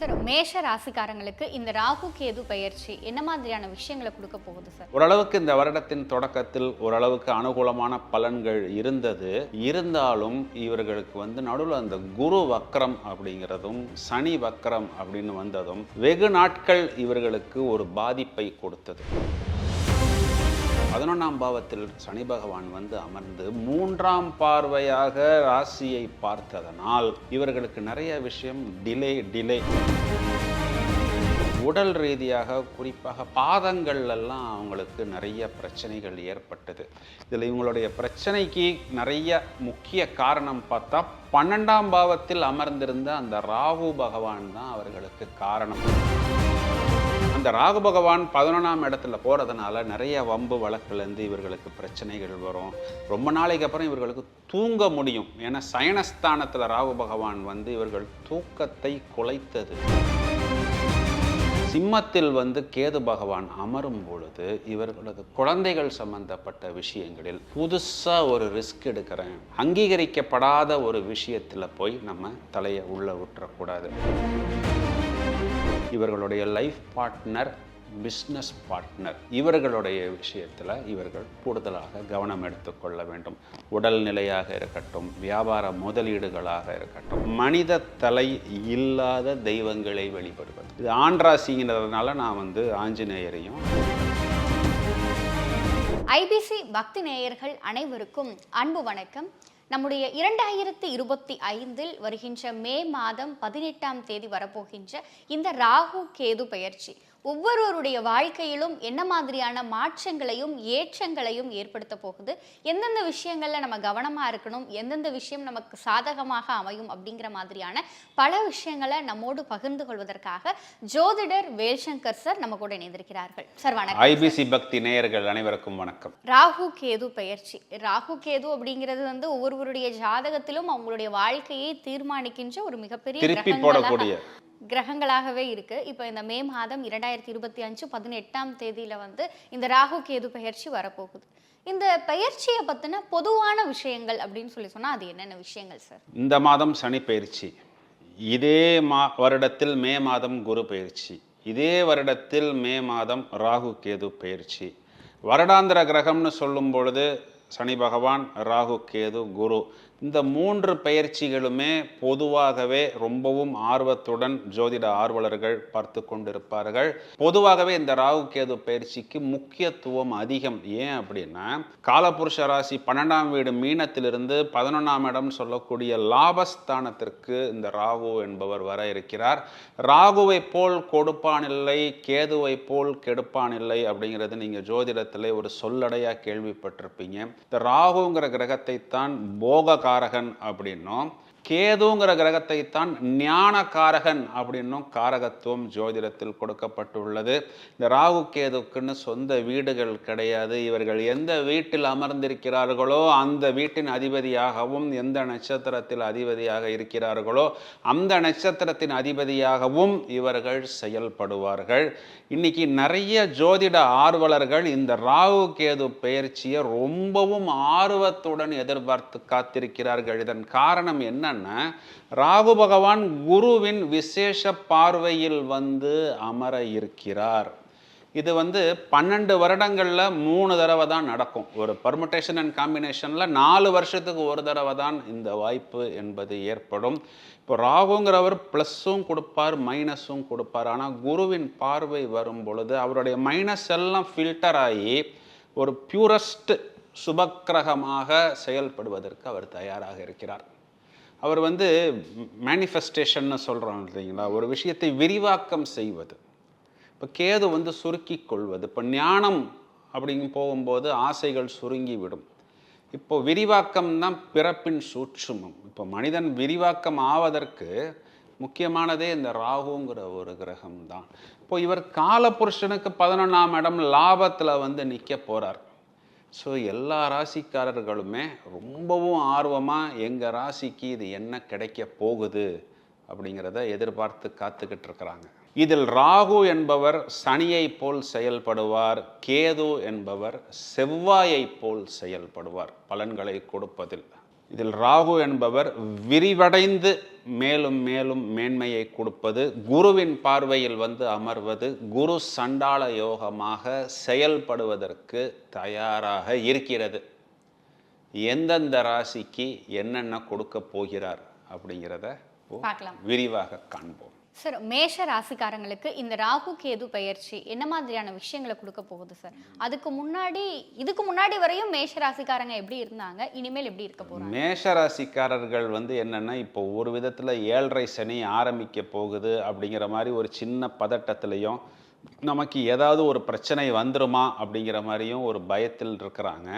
Sir மேஷ ராசிக்காரங்களுக்கு இந்த ராகு கேது பயிற்சி என்ன மாதிரியான விஷயங்களை கொடுக்க போகுது சார்? ஓரளவுக்கு இந்த வருடத்தின் தொடக்கத்தில் ஓரளவுக்கு அனுகூலமான பலன்கள் இருந்தது. இருந்தாலும் இவர்களுக்கு வந்து நடுவில் அந்த குரு வக்ரம் அப்படிங்கிறதும் சனி வக்ரம் அப்படின்னு வந்ததும் வெகு நாட்கள் இவர்களுக்கு ஒரு பாதிப்பை கொடுத்தது. பதினொன்றாம் பாவத்தில் சனி பகவான் வந்து அமர்ந்து மூன்றாம் பார்வையாக ராசியை பார்த்ததனால் இவர்களுக்கு நிறைய விஷயம் டிலே டிலே உடல் ரீதியாக குறிப்பாக பாதங்கள்லாம் அவங்களுக்கு நிறைய பிரச்சனைகள் ஏற்பட்டது. இதில் இவங்களுடைய பிரச்சனைக்கு நிறைய முக்கிய காரணம் பார்த்தா பன்னெண்டாம் பாவத்தில் அமர்ந்திருந்த அந்த ராகு பகவான் தான் அவர்களுக்கு காரணம். இந்த ராகு பகவான் பதினொன்றாம் இடத்துல போகிறதுனால நிறைய வம்பு வழக்குலேருந்து இவர்களுக்கு பிரச்சனைகள் வரும். ரொம்ப நாளைக்கு அப்புறம் இவர்களுக்கு தூங்க முடியும். ஏன்னா சயனஸ்தானத்தில் ராகு பகவான் வந்து இவர்கள் தூக்கத்தை குலைத்தது. சிம்மத்தில் வந்து கேது பகவான் அமரும் பொழுது இவர்களது குழந்தைகள் சம்பந்தப்பட்ட விஷயங்களில் புதுசாக ஒரு ரிஸ்க் எடுக்கிறேன். அங்கீகரிக்கப்படாத ஒரு விஷயத்தில் போய் நம்ம தலையை உள்ளே விட்டுறக்கூடாது இவர்களுடைய லைஃப் பார்ட்னர் பிஸ்னஸ் பார்ட்னர் இவர்களுடைய விஷயத்தில் இவர்கள் கூடுதலாக கவனம் எடுத்துக்கொள்ள வேண்டும். உடல்நிலையாக இருக்கட்டும் வியாபார முதலீடுகளாக இருக்கட்டும் மனித தலை இல்லாத தெய்வங்களை வழிபடுவது இது ஆண்ராசிங்கிறதுனால நான் வந்து ஆஞ்சநேயரையும் ஐபிசி பக்தி நேயர்கள் அனைவருக்கும் அன்பு வணக்கம். நம்முடைய இரண்டாயிரத்தி இருபத்தி ஐந்தில் வருகின்ற மே மாதம் பதினெட்டாம் தேதி வரப்போகின்ற இந்த ராகு கேது பெயர்ச்சி ஒவ்வொருவருடைய வாழ்க்கையிலும் என்ன மாதிரியான மாற்றங்களையும் ஏற்றங்களையும் ஏற்படுத்த போகுது? எந்தெந்த விஷயங்களில் நம்ம கவனமாக இருக்கணும்? எந்தெந்த விஷயம் நமக்கு சாதகமாக அமையும் அப்படிங்கிற மாதிரியான பல விஷயங்களை நம்மோடு பகிர்ந்து கொள்வதற்காக ஜோதிடர் வேல்சங்கர் சார் நம்ம கூட இணைந்திருக்கிறார்கள். சார் வணக்கம் ஐபிசி பக்தி நேயர்கள் அனைவருக்கும் வணக்கம். ராகு கேது பெயர்ச்சி. ராகு கேது அப்படிங்கிறது வந்து ஒவ்வொருவருடைய ஜாதகத்திலும் அவங்களுடைய வாழ்க்கையை தீர்மானிக்கின்ற ஒரு மிகப்பெரிய போடக்கூடிய. கிரகங்களாகவே இருக்குது இப்போ இந்த மே மாதம் இரண்டாயிரத்தி இருபத்தி அஞ்சு பதினெட்டாம் தேதியில் வந்து இந்த ராகு கேது பயிற்சி வரப்போகுது. இந்த பயிற்சியை பற்றின பொதுவான விஷயங்கள் அப்படின்னு சொல்லி சொன்னால் அது என்னென்ன விஷயங்கள் சார் இந்த மாதம் சனி பயிற்சி இதே மா வருடத்தில் மே மாதம் குரு பயிற்சி இதே வருடத்தில் மே மாதம் ராகு கேது பயிற்சி வருடாந்திர கிரகம்னு சொல்லும் பொழுது சனி பகவான் ராகு கேது குரு இந்த மூன்று பயிற்சிகளுமே பொதுவாகவே ரொம்பவும் ஆர்வத்துடன் ஜோதிட ஆர்வலர்கள் பார்த்து கொண்டிருப்பார்கள். பொதுவாகவே இந்த ராகு கேது பயிற்சிக்கு முக்கியத்துவம் அதிகம். ஏன் அப்படின்னா காலபுருஷ ராசி பன்னெண்டாம் வீடு மீனத்திலிருந்து பதினொன்றாம் இடம் சொல்லக்கூடிய லாபஸ்தானத்திற்கு இந்த ராகு என்பவர் வர இருக்கிறார். ராகுவை போல் கொடுப்பானில்லை கேதுவை போல் கெடுப்பானில்லை அப்படிங்கிறது நீங்கள் ஜோதிடத்தில் ஒரு சொல்லடையாக கேள்விப்பட்டிருப்பீங்க. இந்த ராகுங்கிற கிரகத்தை தான் போக காரகன் அப்படின்னோம். கேதுங்கிற கிரகத்தை தான் காரகன் அப்படின்னும் காரகத்துவம் ஜோதிடத்தில் கொடுக்கப்பட்டுள்ளது. இந்த ராகு கேதுக்குன்னு சொந்த வீடுகள் கிடையாது. இவர்கள் எந்த வீட்டில் அமர்ந்திருக்கிறார்களோ அந்த வீட்டின் அதிபதியாகவும் எந்த நட்சத்திரத்தில் அதிபதியாக இருக்கிறார்களோ அந்த நட்சத்திரத்தின் அதிபதியாகவும் இவர்கள் செயல்படுவார்கள். இன்னைக்கு நிறைய ஜோதிட ஆர்வலர்கள் இந்த ராகு கேது பெயர்ச்சியை ரொம்பவும் ஆர்வத்துடன் எதிர்பார்த்து காத்திருக்கிறார்கள். இதன் காரணம் என்ன என்னன்னா ராகு பகவான் குருவின் விசேஷ பார்வையில் வந்து அமர இருக்கிறார். இது வந்து பன்னெண்டு வருடங்களில் மூணு தடவை தான் நடக்கும். ஒரு பர்முட்டேஷன் அண்ட் காம்பினேஷனில் நாலு வருஷத்துக்கு ஒரு தடவை தான் இந்த வாய்ப்பு என்பது ஏற்படும். இப்போ ராகுங்கிறவர் ப்ளஸ்ஸும் கொடுப்பார் மைனஸும் கொடுப்பார். ஆனால் குருவின் பார்வை வரும் பொழுது அவருடைய மைனஸ் எல்லாம் ஃபில்டர் ஆகி ஒரு பியூரஸ்ட் சுபக்கிரகமாக செயல்படுவதற்கு அவர் தயாராக இருக்கிறார். அவர் வந்து மேனிஃபெஸ்டேஷன்னு சொல்கிறோம் இல்லைங்களா? ஒரு விஷயத்தை விரிவாக்கம் செய்வது. இப்போ கேது வந்து சுருக்கி கொள்வது. இப்போ ஞானம் அப்படிங்க போகும்போது ஆசைகள் சுருங்கி விடும் இப்போ விரிவாக்கம் தான் பிறப்பின் சூட்சுமம். இப்போ மனிதன் விரிவாக்கம் ஆவதற்கு முக்கியமானதே இந்த ராகுங்கிற ஒரு கிரகம் தான் இப்போ இவர் காலபுருஷனுக்கு பதினொன்றாம் இடம் லாபத்தில் வந்து நிற்க போகிறார் ஸோ எல்லா ராசிக்காரர்களுமே ரொம்பவும் ஆர்வமாக எங்கள் ராசிக்கு இது என்ன கிடைக்க போகுது அப்படிங்கிறத எதிர்பார்த்து காத்துக்கிட்டு இருக்கிறாங்க. இதில் ராகு என்பவர் சனியை போல் செயல்படுவார் கேது என்பவர் செவ்வாயை போல் செயல்படுவார் பலன்களை கொடுப்பதில். இதில் ராகு என்பவர் விரிவடைந்து மேலும் மேலும் மேன்மையை கொடுப்பது குருவின் பார்வையில் வந்து அமர்வது குரு சண்டாள யோகமாக செயல்படுவதற்கு தயாராக இருக்கிறது. எந்தெந்த ராசிக்கு என்னென்ன கொடுக்க போகிறார் அப்படிங்கிறத விரிவாக காண்போம். சார் மேஷ ராசிக்காரங்களுக்கு இந்த ராகு கேது பயிற்சி என்ன மாதிரியான விஷயங்களை கொடுக்க போகுது சார் அதுக்கு முன்னாடி இதுக்கு முன்னாடி வரையும் மேஷ ராசிக்காரங்க எப்படி இருந்தாங்க? இனிமேல் எப்படி இருக்க போறாங்க? மேஷ ராசிக்காரர்கள் வந்து என்னன்னா இப்போ ஒரு விதத்தில் ஏழரை சனி ஆரம்பிக்க போகுது அப்படிங்கிற மாதிரி ஒரு சின்ன பதட்டத்திலையும் நமக்கு ஏதாவது ஒரு பிரச்சனை வந்துருமா அப்படிங்கிற மாதிரியும் ஒரு பயத்தில் இருக்கிறாங்க.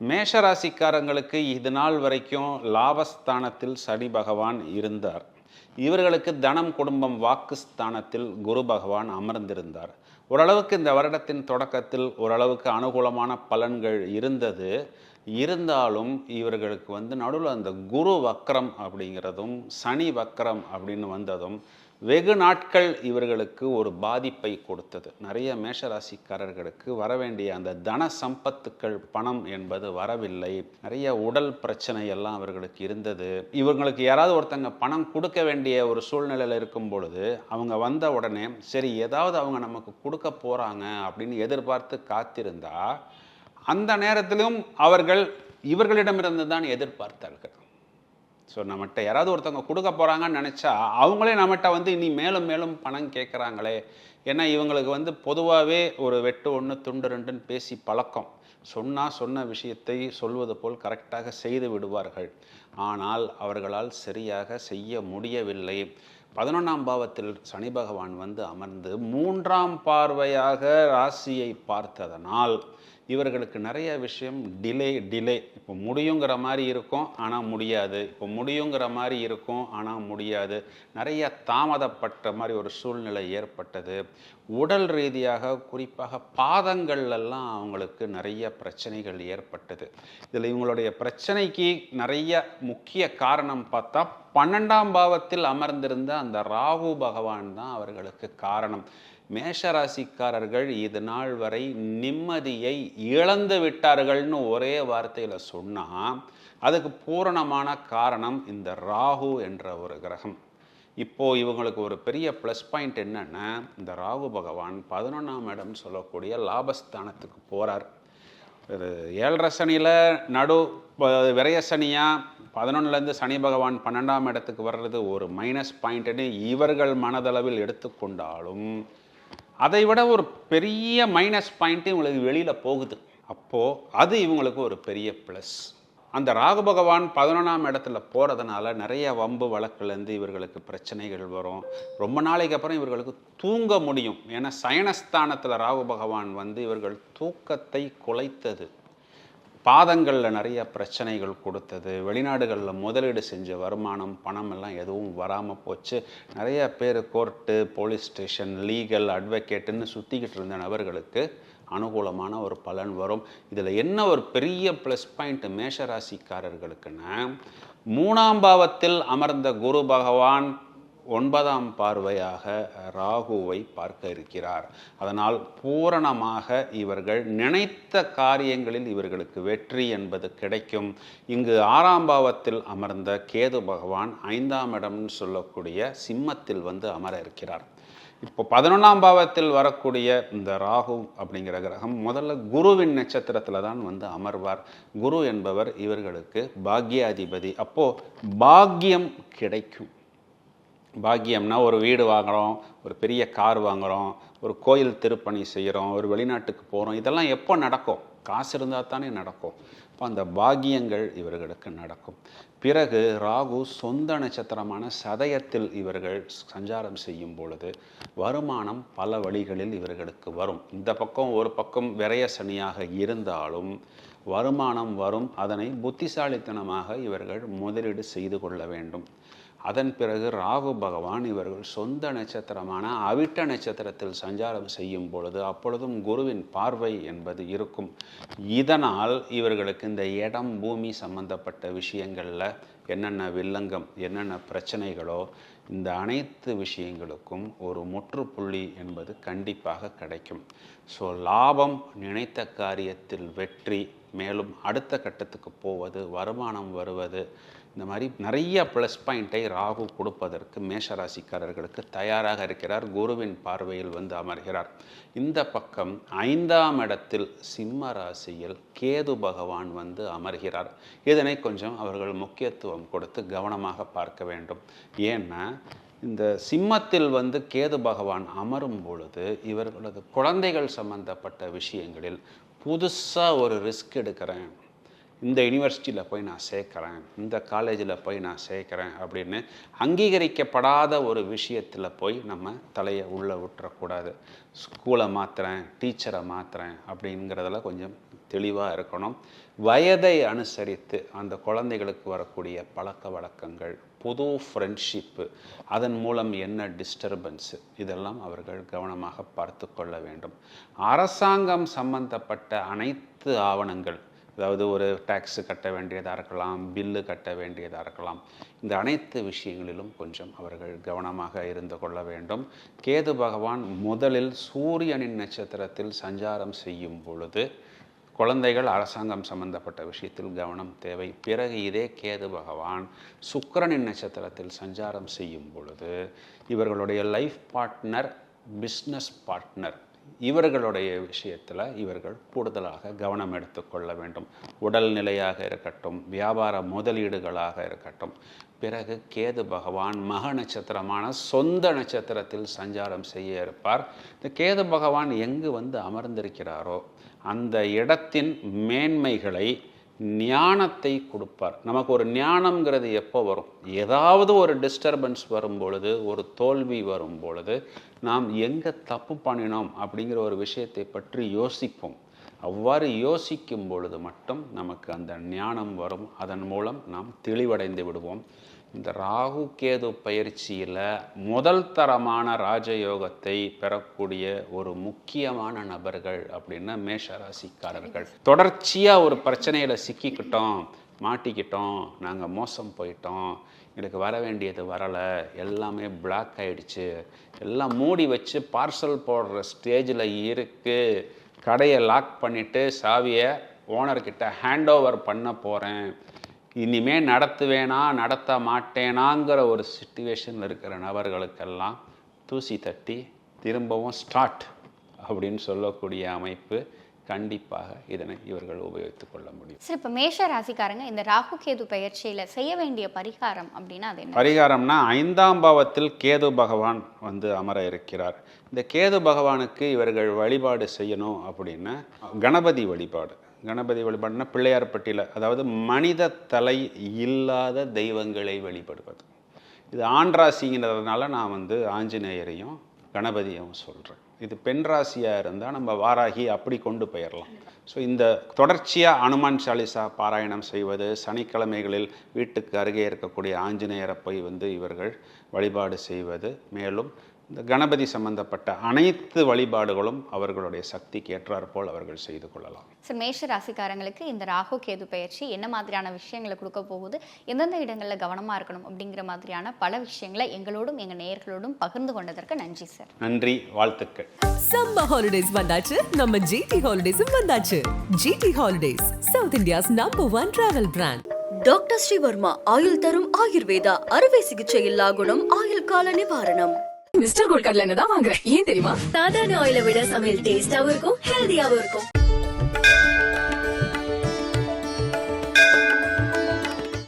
மேஷ ராசிக்காரங்களுக்கு இது நாள் வரைக்கும் லாபஸ்தானத்தில் சனி பகவான் இருந்தார். இவர்களுக்கு தனம் குடும்பம் வாக்குஸ்தானத்தில் குரு பகவான் அமர்ந்திருந்தார். ஓரளவுக்கு இந்த வருடத்தின் தொடக்கத்தில் ஓரளவுக்கு அனுகூலமான பலன்கள் இருந்தது. இருந்தாலும் இவர்களுக்கு வந்து நடுவில் அந்த குரு வக்ரம் அப்படிங்கிறதும் சனி வக்ரம் அப்படின்னு வந்ததும் வெகு நாட்கள் இவர்களுக்கு ஒரு பாதிப்பை கொடுத்தது. நிறைய மேஷராசிக்காரர்களுக்கு வர வேண்டிய அந்த தன சம்பத்துக்கள் பணம் என்பது வரவில்லை. நிறைய உடல் பிரச்சனை எல்லாம் அவர்களுக்கு இருந்தது. இவங்களுக்கு யாராவது ஒருத்தங்க பணம் கொடுக்க வேண்டிய ஒரு சூழ்நிலையில் இருக்கும் பொழுது அவங்க வந்த உடனே சரி ஏதாவது அவங்க நமக்கு கொடுக்க போகிறாங்க அப்படின்னு எதிர்பார்த்து காத்திருந்தா அந்த நேரத்திலும் அவர்கள் இவர்களிடமிருந்து தான் எதிர்பார்த்தார்கள். ஸோ நம்மகிட்ட யாராவது ஒருத்தவங்க கொடுக்க போகிறாங்கன்னு நினச்சா அவங்களே நம்மகிட்ட வந்து இனி மேலும் மேலும் பணம் கேட்குறாங்களே ஏன்னா இவங்களுக்கு வந்து பொதுவாகவே ஒரு வெட்டு ஒன்று துண்டு ரெண்டுன்னு பேசி பழக்கம். சொன்னால் சொன்ன விஷயத்தை சொல்வது போல் கரெக்டாக செய்து விடுவார்கள். ஆனால் அவர்களால் சரியாக செய்ய முடியவில்லை. பதினொன்றாம் பாவத்தில் சனி பகவான் வந்து அமர்ந்து மூன்றாம் பார்வையாக ராசியை பார்த்ததனால் இவர்களுக்கு நிறைய விஷயம் டிலே டிலே இப்போ முடியுங்கிற மாதிரி இருக்கும் ஆனால் முடியாது. இப்போ முடியுங்கிற மாதிரி இருக்கும் ஆனால் முடியாது. நிறைய தாமதப்பட்ட மாதிரி ஒரு சூழ்நிலை ஏற்பட்டது. உடல் ரீதியாக குறிப்பாக பாதங்கள்லாம் அவங்களுக்கு நிறைய பிரச்சனைகள் ஏற்பட்டது. இதில் இவங்களுடைய பிரச்சனைக்கு நிறைய முக்கிய காரணம் பார்த்தா பன்னெண்டாம் பாவத்தில் அமர்ந்திருந்த அந்த ராகு பகவான் தான் அவர்களுக்கு காரணம். மேஷராசிக்காரர்கள் இது நாள் வரை நிம்மதியை இழந்து விட்டார்கள்னு ஒரே வார்த்தையில் சொன்னால் அதுக்கு பூரணமான காரணம் இந்த ராகு என்ற ஒரு கிரகம். இப்போது இவங்களுக்கு ஒரு பெரிய ப்ளஸ் பாயிண்ட் என்னென்னா இந்த ராகு பகவான் பதினொன்றாம் இடம் சொல்லக்கூடிய லாபஸ்தானத்துக்கு போகிறார் ஏழரை சனியில் நடு ப- சனியாக பதினொன்னுலேருந்து சனி பகவான் பன்னெண்டாம் இடத்துக்கு வர்றது ஒரு மைனஸ் பாயிண்ட்டுன்னு இவர்கள் மனதளவில் எடுத்துக்கொண்டாலும் அதை விட ஒரு பெரிய மைனஸ் பாயிண்ட்டு இவங்களுக்கு வெளியில் போகுது. அப்போது அது இவங்களுக்கு ஒரு பெரிய ப்ளஸ் அந்த ராகு பகவான் பதினொன்றாம் இடத்துல போகிறதுனால நிறைய வம்பு வழக்குலேருந்து இவர்களுக்கு பிரச்சனைகள் வரும். ரொம்ப நாளைக்கு அப்புறம் இவர்களுக்கு தூங்க முடியும். ஏன்னா சயனஸ்தானத்தில் ராகு பகவான் வந்து இவர்கள் தூக்கத்தை குலைத்தது. பாதங்களில் நிறைய பிரச்சனைகள் கொடுத்தது. வெளிநாடுகளில் முதலீடு செஞ்ச வருமானம் பணம் எல்லாம் எதுவும் வராமல் போச்சு. நிறைய பேர் கோர்ட்டு போலீஸ் ஸ்டேஷன் லீகல் அட்வொகேட்டுன்னு சுற்றிக்கிட்டு இருந்த நபர்களுக்கு அனுகூலமான ஒரு பலன் வரும். இதில் என்ன ஒரு பெரிய ப்ளஸ் பாயிண்ட் மேஷராசிக்காரர்களுக்குன்னா மூணாம் பாவத்தில் அமர்ந்த குரு பகவான் ஒன்பதாம் பார்வையாக ராகுவை பார்க்க இருக்கிறார். அதனால் பூரணமாக இவர்கள் நினைத்த காரியங்களில் இவர்களுக்கு வெற்றி என்பது கிடைக்கும். இங்கு ஆறாம் பாவத்தில் அமர்ந்த கேது பகவான் ஐந்தாம் இடம்னு சொல்லக்கூடிய சிம்மத்தில் வந்து அமர இருக்கிறார். இப்போ பதினொன்றாம் பாவத்தில் வரக்கூடிய இந்த ராகு அப்படிங்கிற கிரகம் முதல்ல குருவின் நட்சத்திரத்தில் தான் வந்து அமர்வார். குரு என்பவர் இவர்களுக்கு பாக்யாதிபதி. அப்போது பாக்கியம் கிடைக்கும். பாக்கியம்னா ஒரு வீடு வாங்குகிறோம் ஒரு பெரிய கார் வாங்குகிறோம் ஒரு கோயில் திருப்பணி செய்கிறோம் ஒரு வெளிநாட்டுக்கு போகிறோம் இதெல்லாம் எப்போ நடக்கும்? காசு இருந்தால் தானே நடக்கும். இப்போ அந்த பாக்கியங்கள் இவர்களுக்கு நடக்கும். பிறகு ராகு சொந்த நட்சத்திரமான சதயத்தில் இவர்கள் சஞ்சாரம் செய்யும் பொழுது வருமானம் பல வழிகளில் இவர்களுக்கு வரும். இந்த பக்கம் ஒரு பக்கம் விரய சனியாக இருந்தாலும் வருமானம் வரும். அதனை புத்திசாலித்தனமாக இவர்கள் முதலீடு செய்து கொள்ள வேண்டும். அதன் பிறகு ராகு பகவான் இவர்கள் சொந்த நட்சத்திரமான அவிட்ட நட்சத்திரத்தில் சஞ்சாரம் செய்யும் பொழுது அப்பொழுதும் குருவின் பார்வை என்பது இருக்கும். இதனால் இவர்களுக்கு இந்த இடம் பூமி சம்பந்தப்பட்ட விஷயங்களில் என்னென்ன வில்லங்கம் என்னென்ன பிரச்சனைகளோ இந்த அனைத்து விஷயங்களுக்கும் ஒரு முற்றுப்புள்ளி என்பது கண்டிப்பாக கிடைக்கும். ஸோ லாபம் நினைத்த காரியத்தில் வெற்றி மேலும் அடுத்த கட்டத்துக்கு போவது வருமானம் வருவது இந்த மாதிரி நிறைய ப்ளஸ் பாயிண்ட்டை ராகு கொடுப்பதற்கு மேஷராசிக்காரர்களுக்கு தயாராக இருக்கிறார். குருவின் பார்வையில் வந்து அமர்கிறார். இந்த பக்கம் ஐந்தாம் இடத்தில் சிம்ம ராசியில் கேது பகவான் வந்து அமர்கிறார். இதனை கொஞ்சம் அவர்கள் முக்கியத்துவம் கொடுத்து கவனமாக பார்க்க வேண்டும். ஏன்னா இந்த சிம்மத்தில் வந்து கேது பகவான் அமரும் பொழுது இவர்களது குழந்தைகள் சம்பந்தப்பட்ட விஷயங்களில் புதுசாக ஒரு ரிஸ்க் எடுக்கிறேன். இந்த யூனிவர்சிட்டியில் போய் நான் சேர்க்குறேன். இந்த காலேஜில் போய் நான் சேர்க்குறேன் அப்படின்னு அங்கீகரிக்கப்படாத ஒரு விஷயத்தில் போய் நம்ம தலையை உள்ளே விட்டுறக்கூடாது. ஸ்கூலை மாற்றுறேன் டீச்சரை மாற்றுறேன் அப்படிங்கிறதுல கொஞ்சம் தெளிவாக இருக்கணும். வயதை அனுசரித்து அந்த குழந்தைகளுக்கு வரக்கூடிய பழக்க வழக்கங்கள் புது ஃப்ரெண்ட்ஷிப்பு அதன் மூலம் என்ன டிஸ்டர்பன்ஸு இதெல்லாம் அவர்கள் கவனமாக பார்த்து கொள்ள வேண்டும். அரசாங்கம் சம்பந்தப்பட்ட அனைத்து ஆவணங்கள் அதாவது ஒரு டேக்ஸு கட்ட வேண்டியதாக இருக்கலாம் பில்லு கட்ட வேண்டியதாக இருக்கலாம் இந்த அனைத்து விஷயங்களிலும் கொஞ்சம் அவர்கள் கவனமாக இருந்து கொள்ள வேண்டும். கேது பகவான் முதலில் சூரியனின் நட்சத்திரத்தில் சஞ்சாரம் செய்யும் பொழுது குழந்தைகள் அரசாங்கம் சம்பந்தப்பட்ட விஷயத்தில் கவனம் தேவை. பிறகு இதே கேது பகவான் சுக்கரனின் நட்சத்திரத்தில் சஞ்சாரம் செய்யும் பொழுது இவர்களுடைய லைஃப் பார்ட்னர் பிஸ்னஸ் பார்ட்னர் இவர்களுடைய விஷயத்தில் இவர்கள் கூடுதலாக கவனம் எடுத்துக்கொள்ள வேண்டும். உடல் நிலையாக இருக்கட்டும் வியாபார முதலீடுகளாக இருக்கட்டும். பிறகு கேது பகவான் மக நட்சத்திரமான சொந்த நட்சத்திரத்தில் சஞ்சாரம் செய்ய இருப்பார். இந்த கேது பகவான் எங்கு வந்து அமர்ந்திருக்கிறாரோ அந்த இடத்தின் மேன்மைகளை ஞானத்தை கொடுப்பார். நமக்கு ஒரு ஞானம்ங்கிறது எப்போ வரும்? ஏதாவது ஒரு டிஸ்டர்பன்ஸ் வரும் பொழுது ஒரு தோல்வி வரும் பொழுது நாம் எங்கே தப்பு பண்ணினோம் அப்படிங்கிற ஒரு விஷயத்தை பற்றி யோசிப்போம். அவ்வாறு யோசிக்கும் பொழுது மட்டும் நமக்கு அந்த ஞானம் வரும். அதன் மூலம் நாம் தெளிவடைந்து விடுவோம். இந்த ராகு கேது பயிற்சியில் முதல் தரமான ராஜயோகத்தை பெறக்கூடிய ஒரு முக்கியமான நபர்கள் அப்படின்னா மேஷராசிக்காரர்கள். தொடர்ச்சியாக ஒரு பிரச்சனையில் சிக்கிக்கிட்டோம் மாட்டிக்கிட்டோம் நாங்கள் மோசம் போயிட்டோம் எனக்கு வர வேண்டியது வரலை எல்லாமே பிளாக் ஆயிடுச்சு எல்லாம் மூடி வச்சு பார்சல் போடுற ஸ்டேஜில் இருக்குது கடையை லாக் பண்ணிவிட்டு சாவியை ஓனர்கிட்ட ஹேண்ட் ஓவர் பண்ண போகிறேன் இனிமே நடத்துவேனா நடத்த மாட்டேனாங்கிற ஒரு சுச்சுவேஷனில் இருக்கிற நபர்களுக்கெல்லாம் தூசி தட்டி திரும்பவும் ஸ்டார்ட் அப்படின்னு சொல்லக்கூடிய அமைப்பு கண்டிப்பாக இதனை இவர்கள் உபயோகித்துக் கொள்ள முடியும். சரி இப்போ மேஷ ராசிக்காரங்க இந்த ராகு கேது பயிற்சியில செய்ய வேண்டிய பரிகாரம் அப்படின்னா அது என்ன? பரிகாரம்னா ஐந்தாம் பாவத்தில் கேது பகவான் வந்து அமர இருக்கிறார். இந்த கேது பகவானுக்கு இவர்கள் வழிபாடு செய்யணும் அப்படின்னா கணபதி வழிபாடு. கணபதி வழிபாடுனா பிள்ளையார்பட்டியில் அதாவது மனித தலை இல்லாத தெய்வங்களை வழிபடுவது. இது ஆண் ராசிங்கிறதுனால நான் வந்து ஆஞ்சநேயரையும் கணபதியும் சொல்கிறேன் இது பெண் ராசியாக இருந்தால் நம்ம வாராகி அப்படி கொண்டு போயிடலாம் ஸோ இந்த தொடர்ச்சியாக அனுமான் சாலிசா பாராயணம் செய்வது சனிக்கிழமைகளில் வீட்டுக்கு அருகே இருக்கக்கூடிய ஆஞ்சநேயரை போய் வந்து இவர்கள் வழிபாடு செய்வது மேலும் இந்த கணபதி சம்பந்தப்பட்ட அனைத்து வழிபாடுகளும் அவர்களுடைய சக்திக்கு ஏற்றாற்போல் அவர்கள் செய்து கொள்ளலாம். சரி மேஷ ராசிக்காரங்களுக்கு இந்த ராகு கேது பயிற்சி என்ன மாதிரியான விஷயங்களை கொடுக்க போகுது எந்தெந்த இடங்களில் கவனமாக இருக்கணும் அப்படிங்கிற மாதிரியான பல விஷயங்களை எங்களோடும் எங்கள் நேயர்களோடும் பகிர்ந்து கொண்டதற்கு நன்றி சார் நன்றி வாழ்த்துக்கள். சம்மர் ஹாலிடேஸ் வந்தாச்சு. நம்ம ஜிடி ஹாலிடேஸும் வந்தாச்சு. GT holidays south India's number one travel brand doctor Sreevarma ஆயுள் தரும் ஆயுர்வேதா அறுவை சிகிச்சை இல்லா குணம் ஆயுள் கால நிவாரணம் மிஸ்டர் கோல்ட் கடலை தான் வாங்குறேன் ஏன் தெரியுமா? சாதாரண ஆயில விட சமையல் டேஸ்டாவும் இருக்கும் ஹெல்தியாவும் இருக்கும்.